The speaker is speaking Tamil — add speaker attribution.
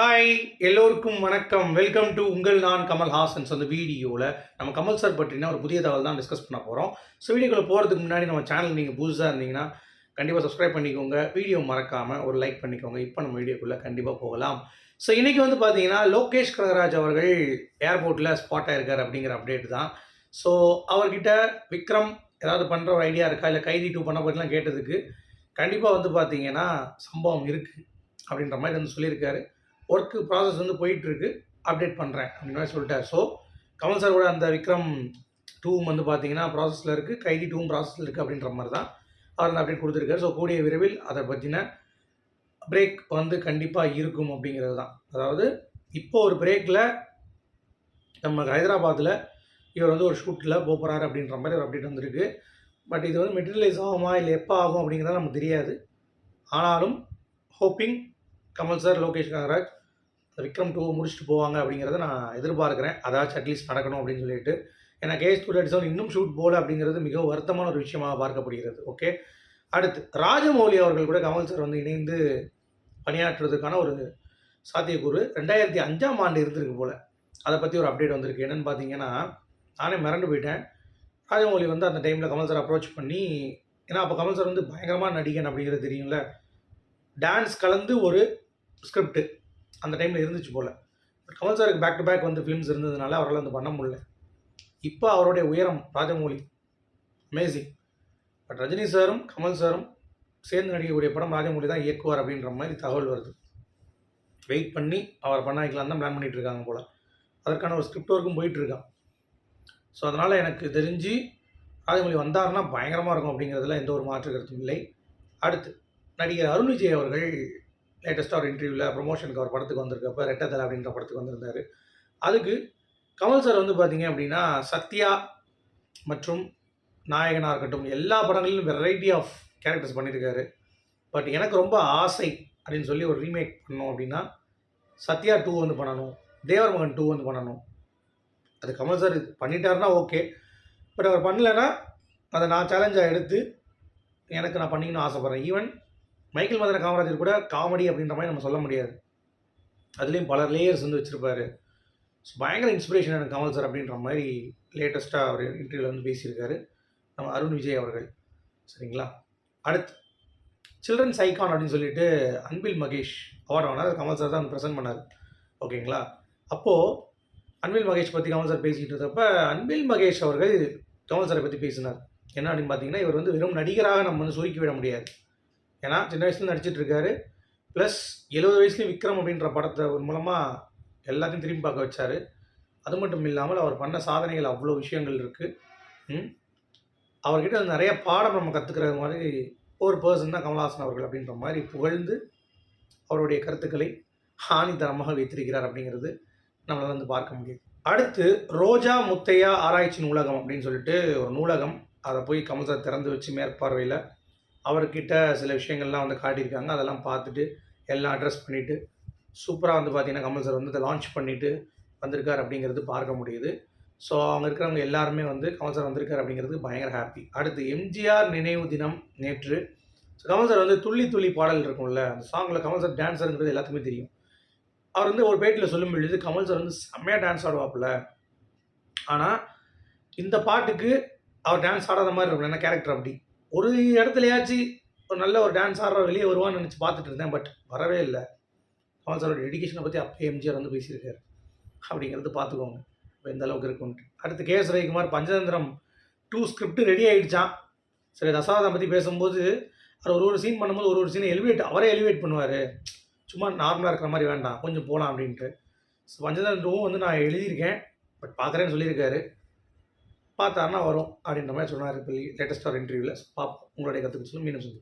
Speaker 1: ஹாய் எல்லோருக்கும் வணக்கம். வெல்கம் டு உங்கள் நான் கமல் ஹாசன்ஸ். அந்த வீடியோவில் நம்ம கமல் சார் பற்றினா ஒரு புதிய தகவல் தான் டிஸ்கஸ் பண்ண போகிறோம் ஸோ வீடியோவில் போகிறதுக்கு முன்னாடி நம்ம சேனல் நீங்கள் புதுசாக இருந்தீங்கன்னா கண்டிப்பாக சப்ஸ்கிரைப் பண்ணிக்கோங்க. வீடியோ மறக்காமல் ஒரு லைக் பண்ணிக்கோங்க. இப்போ நம்ம வீடியோக்குள்ளே கண்டிப்பாக போகலாம். ஸோ இன்றைக்கி வந்து பார்த்தீங்கன்னா லோகேஷ் கனகராஜ் அவர்கள் ஏர்போர்ட்டில் ஸ்பாட் ஆயிருக்கார் அப்படிங்கிற அப்டேட் தான். ஸோ அவர்கிட்ட விக்ரம் ஏதாவது பண்ணுற ஒரு ஐடியா இருக்கா? இல்லை கைதி டூ பண்ண பற்றிலாம் கேட்டதுக்கு கண்டிப்பாக வந்து பார்த்தீங்கன்னா சம்பவம் இருக்குது அப்படின்ற மாதிரி வந்து சொல்லியிருக்காரு. ஒர்க்கு ப்ராசஸ் வந்து போயிட்டுருக்கு. அப்டேட் பண்ணுறேன் அப்படின்னு மாதிரி சொல்லிட்டார். ஸோ கமல் சாரோட அந்த விக்ரம் டூவும் வந்து பார்த்தீங்கன்னா ப்ராசஸில் இருக்குது கைதி டூவும் ப்ராசஸில் இருக்குது அப்படின்ற மாதிரி தான் அவர் அந்த அப்டேட் கொடுத்துருக்காரு. ஸோ கூடிய விரைவில் அதை பற்றின பிரேக் வந்து கண்டிப்பாக இருக்கும் அப்படிங்கிறது தான். அதாவது இப்போ ஒரு பிரேக்கில் நம்ம ஹைதராபாத்தில் இவர் வந்து ஒரு ஷூட்டில் போகிறாரு அப்படின்ற மாதிரி ஒரு அப்டேட் வந்திருக்கு. பட் இது வந்து மெட்டீரியலைஸ் ஆகுமா இல்லை எப்போ ஆகும் அப்படிங்கிறது நமக்கு தெரியாது. ஆனாலும் hoping Kamal sir Lokesh Kanagaraj Vikram two முடிச்சுட்டு போவாங்க அப்படிங்கிறத நான் எதிர்பார்க்குறேன். அதாச்சும் அட்லீஸ்ட் நடக்கணும் அப்படின்னு சொல்லிட்டு. ஏன்னா கேஎஸ் டூ தேர்ட்டி செவன் இன்னும் ஷூட் போகல அப்படிங்கிறது மிகவும் வருத்தமான ஒரு விஷயமாக பார்க்கப்படுகிறது. ஓகே அடுத்து ராஜமௌலி அவர்கள் கூட கமல் சார் வந்து இணைந்து பணியாற்றுறதுக்கான ஒரு சாத்தியக்கூறு ரெண்டாயிரத்தி அஞ்சாம் ஆண்டு இருந்திருக்கு போல். அதை பற்றி ஒரு அப்டேட் வந்திருக்கு. என்னென்னு பார்த்தீங்கன்னா நானே மிரண்டு போயிட்டேன். ராஜமௌலி வந்து அந்த டைமில் கமல் சார் அப்ரோச் பண்ணி ஏன்னா அப்போ கமல் சார் வந்து பயங்கரமாக நடிகன் அப்படிங்கிறது தெரியும்ல. டான்ஸ் கலந்து ஒரு ஸ்கிரிப்ட் அந்த டைமில் இருந்துச்சு போல். பட் கமல் சாருக்கு பேக் டு பேக் வந்து ஃபிலிம்ஸ் இருந்ததுனால அவரால் வந்து பண்ண முடியல. இப்போ அவருடைய உயரம் ராஜமௌலி அமேசிங் பட் ரஜினி சாரும் கமல் சாரும் சேர்ந்து நடிக்கக்கூடிய படம் ராஜமௌலி தான் இயக்குவார் அப்படின்ற மாதிரி தகவல் வருது. வெயிட் பண்ணி அவர் பண்ண வைக்கலாம் தான் பிளான் பண்ணிகிட்டு இருக்காங்க போல். அதற்கான ஒரு ஸ்கிரிப்ட் ஒர்க்கும் போயிட்டுருக்கான் ஸோ அதனால் எனக்கு தெரிஞ்சு ராஜமொழி வந்தாருன்னா பயங்கரமாக இருக்கும் அப்படிங்கிறதுல எந்த ஒரு மாற்று கருத்தும் இல்லை. அடுத்து நடிகர் அருண் விஜய் அவர்கள் லேட்டஸ்ட்டாக ஒரு இன்டர்வியூவில் ப்ரொமோஷனுக்கு அவர் படத்துக்கு வந்திருக்கப்ப ரெட்டத்தலை அப்படின்ற படத்துக்கு வந்திருந்தார். அதுக்கு கமல் சார் வந்து பார்த்தீங்க அப்படின்னா சத்யா மற்றும் நாயகனாக இருக்கட்டும் எல்லா படங்களிலும் வெரைட்டி ஆஃப் கேரக்டர்ஸ் பண்ணியிருக்காரு பட் எனக்கு ரொம்ப ஆசை அப்படின்னு சொல்லி ஒரு ரீமேக் பண்ணோம் அப்படின்னா சத்யா டூ வந்து பண்ணணும் தேவர் மகன் டூ வந்து பண்ணணும். அது கமல் சார் பண்ணிட்டாருன்னா ஓகே பட் அவர் பண்ணலைன்னா அதை நான் சேலஞ்சாக எடுத்து எனக்கு நான் பண்ணிக்கணும்னு ஆசைப்பட்றேன். ஈவன் மைக்கேல் மதன காமராஜர் கூட காமெடி அப்படின்ற மாதிரி நம்ம சொல்ல முடியாது. அதுலேயும் பல லேயர்ஸ் வந்து வச்சுருப்பாரு. ஸோ பயங்கர இன்ஸ்பிரேஷன் எனக்கு கமல் சார் அப்படின்ற மாதிரி லேட்டஸ்ட்டாக அவர் இன்டர்வியூவில் வந்து பேசியிருக்காரு. நம்ம அருண் விஜய் அவர்கள். சரிங்களா? அடுத்து சில்ட்ரன்ஸ் ஐகான் அப்படின்னு சொல்லிட்டு அன்பில் மகேஷ் அவார்ட் வாங்கினார். கமல் சார் தான் வந்து ப்ரெசென்ட் பண்ணார். ஓகேங்களா? அப்போது அன்பில் மகேஷ் பற்றி கமல் சார் பேசிக்கிட்டு இருந்தப்ப அன்பில் மகேஷ் அவர்கள் கமல் சாரை பற்றி பேசினார். என்ன அப்படின்னு பார்த்தீங்கன்னா இவர் வந்து வெறும் நடிகராக நம்ம வந்து சுருக்கி விட முடியாது. ஏன்னா சின்ன வயசுல நடிச்சிட்டு இருக்காரு. ப்ளஸ் எழுபது வயசுலேயும் விக்ரம் அப்படின்ற படத்தை மூலமாக எல்லாத்தையும் திரும்பி பார்க்க வச்சார். அது மட்டும் இல்லாமல் அவர் பண்ண சாதனைகள் அவ்வளோ விஷயங்கள் இருக்குது அவர்கிட்ட நிறைய பாடம் நம்ம கற்றுக்கிற மாதிரி ஒரு பர்சன் தான் கமல்ஹாசன் அவர்கள் அப்படின்ற மாதிரி புகழ்ந்து அவருடைய கருத்துக்களை ஹானிதரமாக வைத்திருக்கிறார் அப்படிங்கிறது நம்மளால் வந்து பார்க்க முடியுது. அடுத்து ரோஜா முத்தையா ஆராய்ச்சி நூலகம் அப்படின்னு சொல்லிட்டு ஒரு நூலகம். அதை போய் கமல் சார் திறந்து வச்சு மேற்பார்வையில் அவர்கிட்ட சில விஷயங்கள்லாம் வந்து காட்டியிருக்காங்க. அதெல்லாம் பார்த்துட்டு எல்லாம் அட்ரஸ் பண்ணிவிட்டு சூப்பராக வந்து பார்த்திங்கன்னா கமல் சார் வந்து அதை லான்ச் பண்ணிவிட்டு வந்திருக்கார் அப்படிங்கிறது பார்க்க முடியுது. ஸோ அவங்க இருக்கிறவங்க எல்லாருமே வந்து கமல் சார் வந்திருக்கார் அப்படிங்கிறது பயங்கர ஹாப்பி அடுத்து எம்ஜிஆர் நினைவு தினம் நேற்று. ஸோ கமல் சார் வந்து துள்ளி துள்ளி பாடல் இருக்கும்ல அந்த சாங்கில் கமல் சார் டான்ஸருங்கிறது எல்லாத்துக்குமே தெரியும். அவர் வந்து ஒரு பேட்டில் சொல்லும் பொழுது கமல் சார் வந்து செம்மையாக டான்ஸ் ஆடுவாப்புல. ஆனால் இந்த பாட்டுக்கு அவர் டான்ஸ் ஆடாத மாதிரி இருக்கும். என்ன கேரக்டர் அப்படி. ஒரு இடத்துலையாச்சும் ஒரு நல்ல ஒரு டான்ஸ் ஆடுற வெளியே வருவான்னு நினச்சி பார்த்துட்டு இருந்தேன் பட் வரவே இல்லை. கமல் சாரோட டெடிக்கேஷனை பற்றி அப்போ எம்ஜிஆர் வந்து பேசியிருக்காரு. அப்படிங்கிறது பார்த்துக்கோங்க. இப்போ எந்த அளவுக்கு இருக்குன்ட்டு. அடுத்து K S Ravikumar Panchathanthiram two script ready ஆகிடுச்சான் சரி தசாவதம் பற்றி பேசும்போது அவர் ஒரு ஒரு சீன் பண்ணும்போது ஒரு ஒரு சீனை எலிவேட் அவரே எலிவேட் பண்ணுவார். சும்மா நார்மலாக இருக்கிற மாதிரி வேண்டாம் கொஞ்சம் போகலாம் அப்படின்ட்டு. ஸோ பஞ்சதந்திரம் டூவும் வந்து நான் எழுதியிருக்கேன் பட் பார்க்குறேன்னு சொல்லியிருக்காரு. பார்த்தாருன்னா வரும் அப்படின்ற மாதிரி சொன்னார் இப்போ லேட்டஸ்ட்டாக ஒரு இன்டர்வியூவில் பார்ப்போம் உங்களுடைய கற்றுக்கிட்டு சொல்லி மீண்டும் சொல்லி